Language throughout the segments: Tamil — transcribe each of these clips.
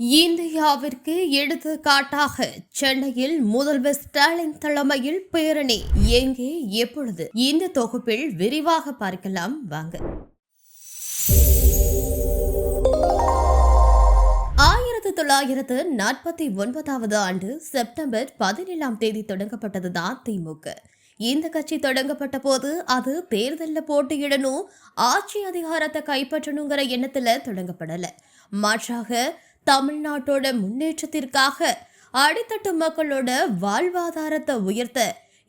இந்தியாவிற்கு எடுத்துக்காட்டாக சென்னையில் முதல்வர் ஸ்டாலின் தலைமையில் பேரணி. எங்கே எப்பொழுது? இந்த தொகுப்பில் விரிவாக பார்க்கலாம். வாங்க. ஆயிரத்து தொள்ளாயிரத்து நாற்பத்தி ஒன்பதாவது ஆண்டு செப்டம்பர் பதினேழாம் தேதி தொடங்கப்பட்டதுதான் திமுக இந்த கட்சி தொடங்கப்பட்ட போது அது தேர்தலில் போட்டியிடணும் ஆட்சி அதிகாரத்தை கைப்பற்றணுங்கிற எண்ணத்தில் தொடங்கப்படலை. மாற்றாக தமிழ்நாட்டோட முன்னேற்றத்திற்காக அடித்தட்டு மக்களோட வாழ்வாதாரத்தை உயர்த்த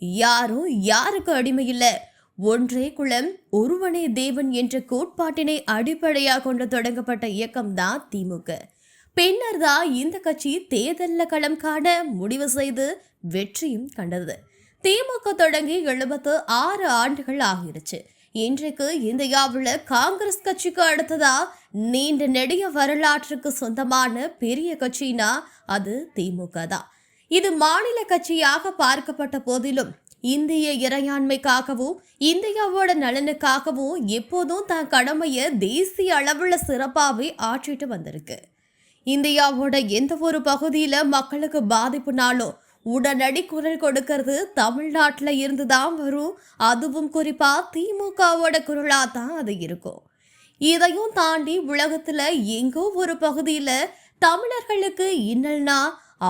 யாரும் யாருக்கு அடிமை இல்லை ஒன்றே குளம் ஒருவனே தேவன் என்ற கோட்பாட்டினை அடிப்படையாக கொண்டு தொடங்கப்பட்ட இயக்கம் தான் திமுக. பின்னர் தான் இந்த கட்சி தேர்தலில் களம் காண முடிவு செய்து வெற்றியும் கண்டது. திமுக தொடங்கி எழுபத்து ஆறு ஆண்டுகள் ஆகிருச்சு. இன்றைக்கு இந்தியாவில் காங்கிரஸ் கட்சிக்கு அடுத்ததா நீண்ட நெடிய வரலாற்றுக்கு சொந்தமான பெரிய கட்சினா அது திமுக தான் இது மாநில கட்சியாக பார்க்கப்பட்ட போதிலும் இந்திய இறையாண்மைக்காகவும் இந்தியாவோட நலனுக்காகவும் எப்போதும் தன் கடமையை தேசிய அளவில் சிறப்பாகவே ஆற்றிட்டு வந்திருக்கு. இந்தியாவோட எந்த ஒரு பகுதியில் மக்களுக்கு பாதிப்புனாலும் உடனடி குரல் கொடுக்கறது தமிழ்நாட்டில் இருந்து தான் வரும். அதுவும் குறிப்பாக திமுகவோட குரலாக தான் அது இருக்கும். இதையும் தாண்டி உலகத்தில் எங்கோ ஒரு பகுதியில் தமிழர்களுக்கு இன்னல்னா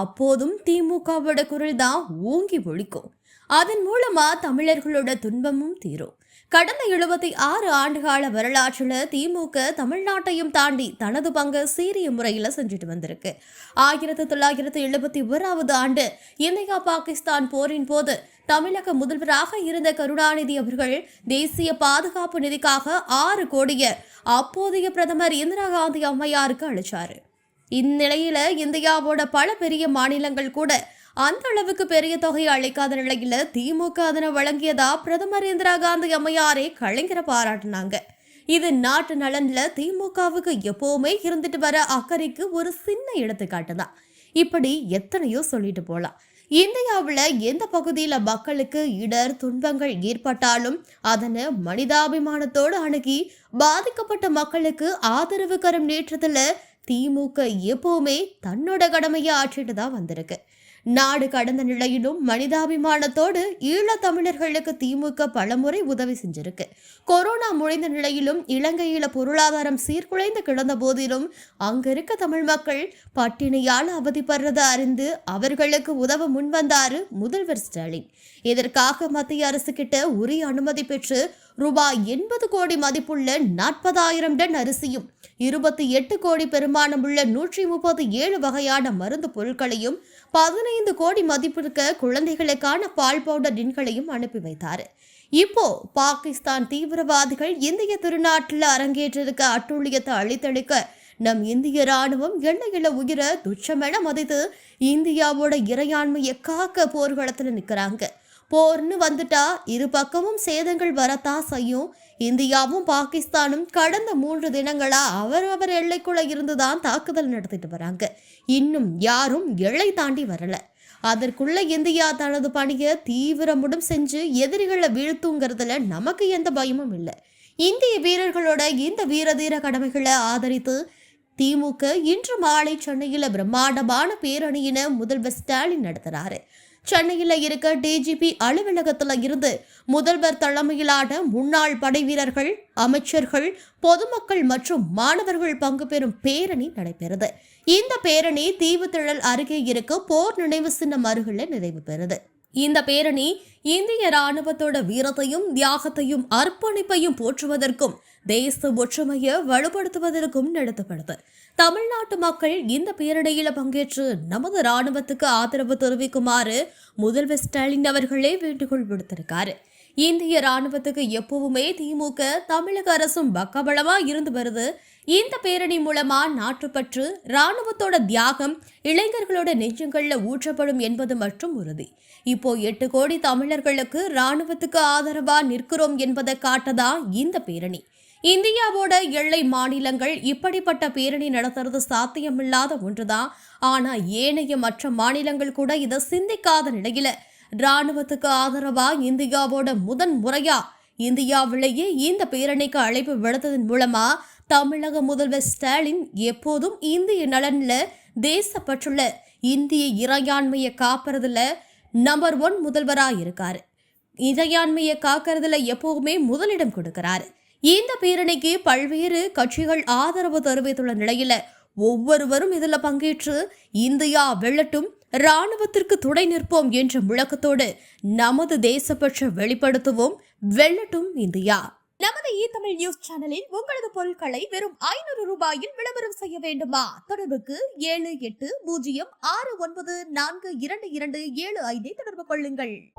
அப்போதும் திமுகவோட குரல் தான் ஓங்கி ஒழிக்கும். அதன் மூலமாக தமிழர்களோட துன்பமும் தீரும். கடந்த எழுபத்தி ஆறு ஆண்டுகால வரலாற்றில் திமுக தமிழ்நாட்டையும் தாண்டி தனது பங்கு சீரிய முறையில் செஞ்சுட்டு வந்திருக்கு. ஆயிரத்தி தொள்ளாயிரத்தி எழுபத்தி ஓராவது ஆண்டு இந்தியா பாகிஸ்தான் போரின் போது தமிழக முதல்வராக இருந்த கருணாநிதி அவர்கள் தேசிய பாதுகாப்பு நிதிக்காக ஆறு கோடிய அப்போதைய பிரதமர் இந்திரா காந்தி அம்மையாருக்கு அளிச்சார். இந்நிலையில இந்தியாவோட பல பெரிய மாநிலங்கள் கூட அந்த அளவுக்கு பெரிய தொகையை அளிக்காத நிலையில் திமுக அதனை வழங்கியதா பிரதமர் இந்திரா காந்தி அம்மையாரே கலைஞரை பாராட்டினாங்க. இது நாட்டு நலனில் திமுகவுக்கு எப்போவுமே இருந்துட்டு வர அக்கறைக்கு ஒரு சின்ன எடுத்துக்காட்டு தான் இப்படி எத்தனையோ சொல்லிட்டு போகலாம் இந்தியாவில் எந்த பகுதியில் மக்களுக்கு இடர் துன்பங்கள் ஏற்பட்டாலும் அதனை மனிதாபிமானத்தோடு அணுகி பாதிக்கப்பட்ட மக்களுக்கு ஆதரவு கரம் நேற்றத்தில் திமுக எப்போவுமே தன்னோட கடமையை ஆற்றிட்டு தான் வந்திருக்கு. நாடு கடந்த நிலையிலும் மனிதாபிமானத்தோடு ஈழத்தமிழர்களுக்கு திமுக பலமுறை உதவி செஞ்சிருக்கு. கொரோனா முடிந்த நிலையிலும் இலங்கையில பொருளாதாரம் சீர்குலைந்து கிடந்த போதிலும் அங்க இருக்க தமிழ் மக்கள் பட்டினியால் அவதிப்படுறதை அறிந்து அவர்களுக்கு உதவ முன்வந்தாரு முதல்வர் ஸ்டாலின். இதற்காக மத்திய அரசு கிட்ட உரிய அனுமதி பெற்று ரூபாய் எண்பது கோடி மதிப்புள்ள நாற்பதாயிரம் டன் அரிசியும் இருபத்தி எட்டு கோடி பெருமானமுள்ள நூற்றி முப்பது ஏழு வகையான மருந்து பொருட்களையும் பதினைந்து கோடி மதிப்பிருக்க குழந்தைகளுக்கான பால் பவுடர் டின்களையும் அனுப்பி வைத்தார். இப்போ பாகிஸ்தான் தீவிரவாதிகள் இந்திய திருநாட்டில் அரங்கேற்றிருக்க அட்டுழியத்தை அழித்தளிக்க நம் இந்திய ராணுவம் எண்ணெயில உயிர துச்சமென மதித்து இந்தியாவோட இறையாண்மையை காக்க போர்க்களத்தில் நிற்கிறாங்க போர்னு வந்துட்டா இரு பக்கமும் சேதங்கள் வரத்தான் செய்யும். இந்தியாவும் பாகிஸ்தானும் கடந்த மூன்று தினங்களா அவரவர் எல்லைக்குள்ள இருந்துதான் தாக்குதல் நடத்திட்டு வராங்க. இன்னும் யாரும் எல்லை தாண்டி வரல. அதற்குள்ள இந்தியா தனது பணியை தீவிரமுடன் செஞ்சு எதிரிகளை வீழ்த்துங்கிறதுல நமக்கு எந்த பயமும் இல்லை. இந்திய வீரர்களோட இந்த வீரதீர கடமைகளை ஆதரித்து திமுக இன்று மாலை சென்னையில் பிரம்மாண்டமான பேரணியின முதல்வர் ஸ்டாலின் நடத்துகிறாரு சென்னையில் இருக்க டிஜிபி அலுவலகத்தில் இருந்து முதல்வர் தலைமையிலான முன்னாள் படை வீரர்கள் அமைச்சர்கள் பொதுமக்கள் மற்றும் மாணவர்கள் பங்கு பெறும் பேரணி நடைபெறுது. இந்த பேரணி தீவுத்திழல் அருகே இருக்க போர் நினைவு சின்னம் அருகில் நிறைவு பெறுது. இந்த பேரணி இந்திய ராணுவத்தோட வீரத்தையும் தியாகத்தையும் அர்ப்பணிப்பையும் போற்றுவதற்கும் தேச ஒற்றுமையை வலுப்படுத்துவதற்கும் நடத்தப்படுது. தமிழ்நாட்டு மக்கள் இந்த பேரணியில பங்கேற்று நமது ராணுவத்துக்கு ஆதரவு தெரிவிக்குமாறு முதல்வர் ஸ்டாலின் அவர்களே வேண்டுகோள் விடுத்திருக்காரு. இந்திய ராணுவத்துக்கு எப்பவுமே திமுக தமிழக அரசும் பக்கபலமா இருந்து வருது. இந்த பேரணி மூலமா நாட்டுப்பற்று ராணுவத்தோட தியாகம் இளைஞர்களோட நெஞ்சங்கள்ல ஊற்றப்படும் என்பது மற்றும் உறுதி. இப்போ எட்டு கோடி தமிழர்களுக்கு ராணுவத்துக்கு ஆதரவா நிற்கிறோம் என்பதை காட்டதான் இந்த பேரணி. இந்தியாவோட எல்லை மாநிலங்கள் இப்படிப்பட்ட பேரணி நடத்துறது சாத்தியமில்லாத ஒன்றுதான். ஆனா ஏனைய மற்ற மாநிலங்கள் கூட இதை சிந்திக்காத நிலையில ராணுவத்துக்கு ஆதரவா இந்தியாவோட முதன் முறையா இந்தியாவிலேயே இந்த பேரணிக்கு அழைப்பு விடுத்ததன் மூலமா தமிழக முதல்வர் ஸ்டாலின் எப்போதும் இந்திய நலன்ல தேசப்பற்றுள்ள இந்திய இறையாண்மையை காப்பறதுல நம்பர் ஒன் முதல்வரா இருக்காரு. இறையாண்மையை காக்கறதுல எப்பவுமே முதலிடம் கொடுக்கிறாரு. இந்த பேரணிக்கு பல்வேறு கட்சிகள் ஆதரவு தெரிவித்துள்ள நிலையில ஒவ்வொருவரும் இதுல பங்கேற்று இந்தியா வெள்ளட்டும் இராணுவத்திற்கு துணை நிற்போம் என்ற முழக்கத்தோடு நமது தேசப்பற்ற வெளிப்படுத்துவோம். வெல்லட்டும் இந்தியா. நமது இ தமிழ் நியூஸ் சேனலில் உங்களது பொருட்களை வெறும் ஐநூறு ரூபாயில் விளம்பரம் செய்ய வேண்டுமா? தொடர்புக்கு ஏழு எட்டு பூஜ்ஜியம் ஆறு ஒன்பது நான்கு இரண்டு இரண்டு ஏழு ஐந்தை தொடர்பு கொள்ளுங்கள்.